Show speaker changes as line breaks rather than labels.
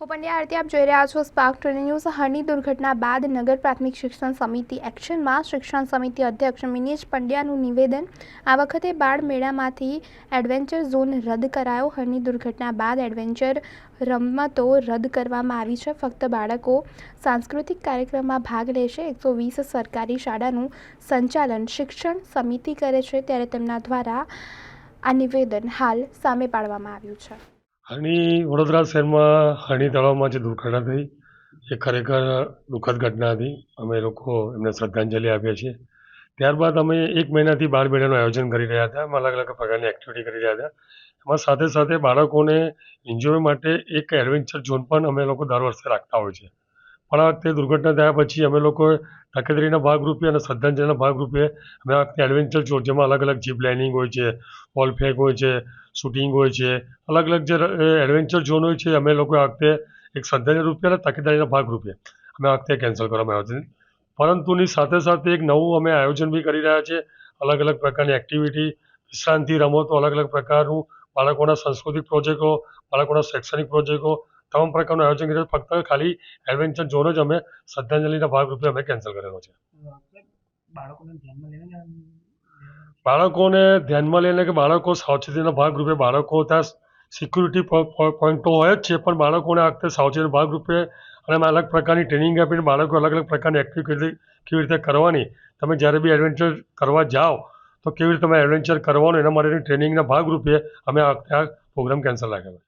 હું પંડ્યા આરતી, આપ જોઈ રહ્યા છો સ્પાર્ક ટ્રેન ન્યૂઝ હરની દુર્ઘટના બાદ નગર પ્રાથમિક શિક્ષણ સમિતિ એક્શનમાં શિક્ષણ સમિતિ અધ્યક્ષ મિનેશ પંડ્યાનું નિવેદન. આ વખતે બાળ મેળામાંથી એડવેન્ચર ઝોન રદ કરાયો. હરની દુર્ઘટના બાદ એડવેન્ચર રમતો રદ કરવામાં આવી છે. ફક્ત બાળકો સાંસ્કૃતિક કાર્યક્રમમાં ભાગ લેશે. એકસો વીસ સરકારી શાળાનું સંચાલન શિક્ષણ સમિતિ કરે છે ત્યારે તેમના દ્વારા આ નિવેદન હાલ સામે પાડવામાં આવ્યું છે.
હરણી વડોદરા શહેરમાં હરણી તળાવમાં જે દુર્ઘટના થઈ, એ ખરેખર દુઃખદ ઘટના હતી. અમે લોકો એમને શ્રદ્ધાંજલિ આપીએ છીએ. ત્યારબાદ અમે એક મહિનાથી બાળ મેળાનું આયોજન કરી રહ્યા હતા. અલગ અલગ પ્રકારની એક્ટિવિટી કરી રહ્યા હતા. એમાં સાથે સાથે બાળકોને એન્જોય માટે એક એડવેન્ચર ઝોન પણ અમે લોકો દર વર્ષે રાખતા હોય છે. પણ આ વખતે દુર્ઘટના થયા પછી અમે લોકો તકેદારીના ભાગરૂપે અને શ્રદ્ધાંજલિના ભાગરૂપે અમે આ વખતે એડવેન્ચર ઝોન જેમાં અલગ અલગ જીપ લાઇનિંગ હોય છે બોલ ફેક હોય છે શૂટિંગ હોય છે. અલગ અલગ જે એડવેન્ચર ઝોન હોય છે, અમે લોકો આ વખતે એક શ્રદ્ધાંજલિ રૂપે અને તકેદારીના ભાગરૂપે અમે આ વખતે કેન્સલ કરવામાં આવ્યો છે. પરંતુની સાથે સાથે એક નવું અમે આયોજન બી કરી રહ્યા છે. અલગ અલગ પ્રકારની એક્ટિવિટી વિશ્રાંતિ, રમતો, અલગ અલગ પ્રકારનું બાળકોના સાંસ્કૃતિક પ્રોજેક્ટો બાળકોના શૈક્ષણિક પ્રોજેક્ટો તમામ પ્રકારનું આયોજન કર્યું ફક્ત ખાલી એડવેન્ચર ઝોન જ અમે શ્રદ્ધાંજલિના ભાગરૂપે અમે કેન્સલ કરેલો છે.
બાળકોને ધ્યાનમાં લઈને
બાળકોને ધ્યાનમાં લઈને કે બાળકો સાવચેતીના ભાગરૂપે બાળકો ત્યાં સિક્યુરિટી પોઈન્ટો હોય જ છે, પણ બાળકોને આ વખતે સાવચેતીના ભાગરૂપે અને અલગ પ્રકારની ટ્રેનિંગ આપીને બાળકો અલગ અલગ પ્રકારની એક્ટિવિટી કેવી રીતે કરવાની. તમે જ્યારે બી એડવેન્ચર કરવા જાઓ, તો કેવી રીતે તમે એડવેન્ચર કરવાનું, એના માટેની ટ્રેનિંગના ભાગરૂપે અમે આ પ્રોગ્રામ કેન્સલ રાખ્યો